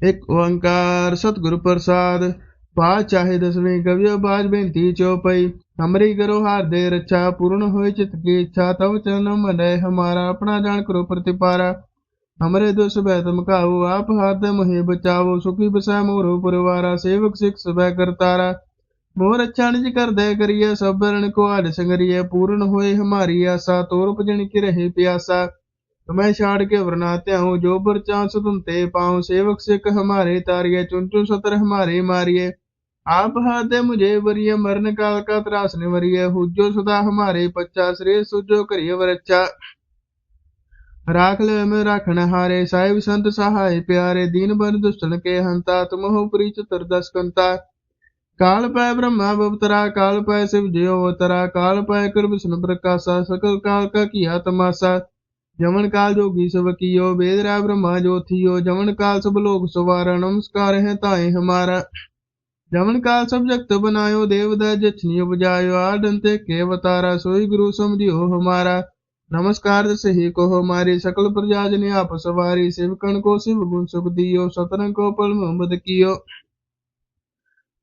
ਇਕ ਓੰਕਾਰ ਸਤਿਗੁਰ ਪ੍ਰਸਾਦ ਪਾਠ ਚਾਹੇ ਦਸਵੇਂ ਕਵਿਓ ਬਾਜ ਬੇਨਤੀ ਚੋਪਈ ਹਮਰੀ ਕਰੋ ਹਾਰ ਦੇ ਰੱਛਾ, ਪੂਰਨ ਹੋਏ ਚਿਤ ਕੀ ਇੱਛਾ, ਤਵ ਚਰਨ ਮਨੈ ਹਮਾਰਾ, ਆਪਣਾ ਜਾਣ ਕਰੋ ਪ੍ਰਤਿਪਾਰਾ। ਹਮਰੇ ਦੁਸ ਬੈ ਤਮਕਾਓ ਆਪ ਹਾਥ ਮੋਹਿ ਬਚਾਓ ਸੁਖੀ ਬਸੈ ਮੋਰੋ ਪਰਿਵਾਰਾ, ਸੇਵਕ ਸਿਖ ਸਬੈ ਕਰਤਾਰਾ ਮੋਰ ਅੱਛਾ ਨਿਜ ਕਰਦੈ ਕਰੀਏ ਸਬਰਨ ਕੋ ਆਦ ਸੰਗਰੀਏ ਪੂਰਨ ਹੋਏ ਹਮਾਰੀ ਆਸਾ ਤੋਰ ਭਜਣ ਕੀ ਰਹੇ ਪਿਆਸਾ। तो मैं शाड़ के वरनात्या हूँ, जो पर चांस तुम ते पाऊँ। सेवक से कह हमारे तारिये, चुन चुन सतर हमारे मारिये। आप हाथे मुझे वरिय, मरण काल का त्रास निवरिय। हुजो सदा हमारे पच्चा, श्रेय सुजो करिये वरचा राख ले में राखण हारे, साहिब संत सहाय प्यारे। दीन बन दुष्टन के हंता, तुम हो पुरी दस कंता। काल पय ब्रह्मा बवतरा काल पय शिव जयो अवतरा। काल पय कर प्रकाशा, सकल काल का किया तमाशा। ਜਮਨ ਕਾਲ ਜੋਗੀ ਸਭ ਕੀਓ, ਵੇਦ ਰਾ ਬ੍ਰਹਮਾ ਜੋਥਿਓ ਜਮਨ ਕਾਲ ਸਭ ਲੋਕ ਸਵਾਰਾ, ਨਮਸਕਾਰ ਹੈ ਤਾਏ ਹਮਾਰਾ। ਜਮਨ ਕਾਲ ਸਭ ਜਗਤ ਬਨਾਇਓ, ਦੇਵ ਦਾ ਜਛਨੀ ਉਪਜਾਇਓ। ਆਡੰਤੇ ਕੇ ਵਤਾਰਾ ਸੋਈ ਗੁਰੂ ਸਮਝਿਓ ਹਮਾਰਾ। ਨਮਸਕਾਰ ਸਹੀ ਕੋ ਹਮਾਰੀ, ਸਕਲ ਪ੍ਰਜਾ ਜਨ ਆਪ ਸਵਾਰੀ। ਸਿਵਕਣ ਕੋ ਸਿਵ ਗੁਣ ਸੁਖ ਦਿਓ, ਸਤਰੰਗ ਕੋ ਪਲ ਮੁਹੰਮਦ ਕੀਓ।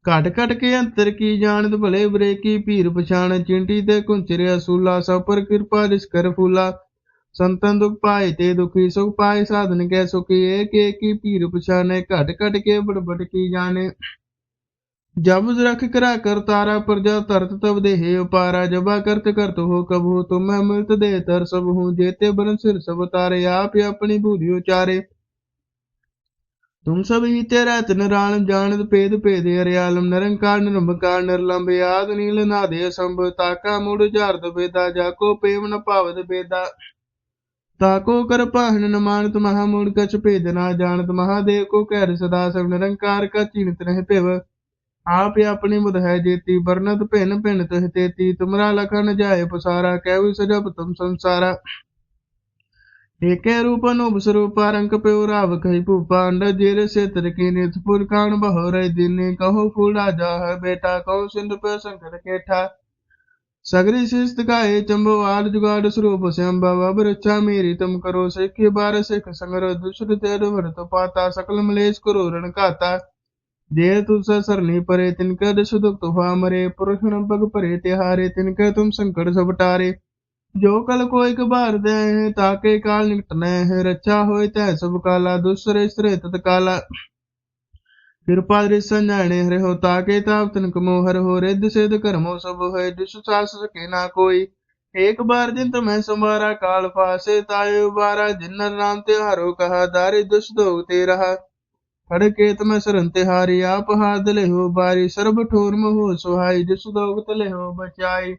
ਘਟ ਘਟ ਕੇ ਅੰਤਰ ਕੀ ਜਾਣਤ ਭਲੇ ਬਰੇ ਕੀ ਪੀਰ ਪਛਾਣ। ਚਿੰਟੀ ਤੇ ਕੁੰਚਰਿਆ ਸੂਲਾ, ਸਭ ਪਰ ਕਿਰਪਾ ਰਿਸ ਕਰ ਫੂਲਾ। ਸੰਤਨ ਦੁਖ ਪਾਏ ਤੇ ਦੁਖੀ ਸੁਖ ਪਾਏ ਸਾਧਨ ਕੈ ਸੁਖੀ ਏਕ ਏਕ ਕੀ ਭੀਰ ਪਛਾਨੇ ਘਟ ਘਟ ਕੇ ਬੜ ਬੜ ਕੀ ਜਾਣੇ जब रख करा कर तारा प्रजा तरत तब दे हे उपारा जबा करत करत हो कब हो तुम मैं मिलत दे तर सब हूँ जेते बन सिर सब तारे आप ही अपनी बूढ़ी उचारे तुम सब ही तेरा नरालम जानत पेद पेद अरियालम निरंकार निरंकार निर्लंब आद नील नादे संभ ताका मुड़ जारद बेदा जाको पेम न पावत बेदा ताको कर पाहन न मानत महामूढ़ कछ भेद ना जानत महादेव को कैर सदा सब निरंकार का चीनत रह पेव आप अपनी मुद है जेती बरनत भिन भिन तुह तेती तुमरा लखन जाए पसारा कैवी सजब तुम संसारा एके रूप अनुप स्वरूपा रंक प्यो राव कही भूपा अंडा जेर से तरकी नित पुर कान बहो रही दिने कहो फूला जा है बेटा कहो सिंध पे संकट केठा सगरी शिस्त गाये चंबो आल जुगाड़ स्वरूप श्याम्बा अब रक्षा मेरी तुम करो सिख बार सिख संगर दुष्ट तेर भरत पाता सकल मलेश करो रण काता जे तुझ सरनी परे तिनका दश दुख तुफा मरे पुरुष पग परे तिहारे तिनका तुम संकट सब टारे जो कल कोई कबार दे है ताके काल निकटने है रक्षा होय तै सब काला दुसरे स्त्रे तत्काला कृपा दृश्य जाने हरे हो ताके ताप तनक मोहर हो रिद्ध सिद्ध कर्मो सब है दुष्ट सास सके ना कोई एक बार जिन तुम्हें संवारा काल फासे तायो बारा जिन्नर नाम त्योहारो कहा दारी दुष्ट दो ते रहा खड़के तुम्हें सरन तिहारी आप हाथ ले हो बारी सर्ब ठोर हो सुहाई जिस दोग तले हो बचाई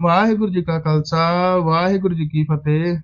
ਵਾਹਿਗੁਰੂ ਜੀ ਕਾ ਖਾਲਸਾ ਵਾਹਿਗੁਰੂ ਜੀ ਕੀ ਫਤਿਹ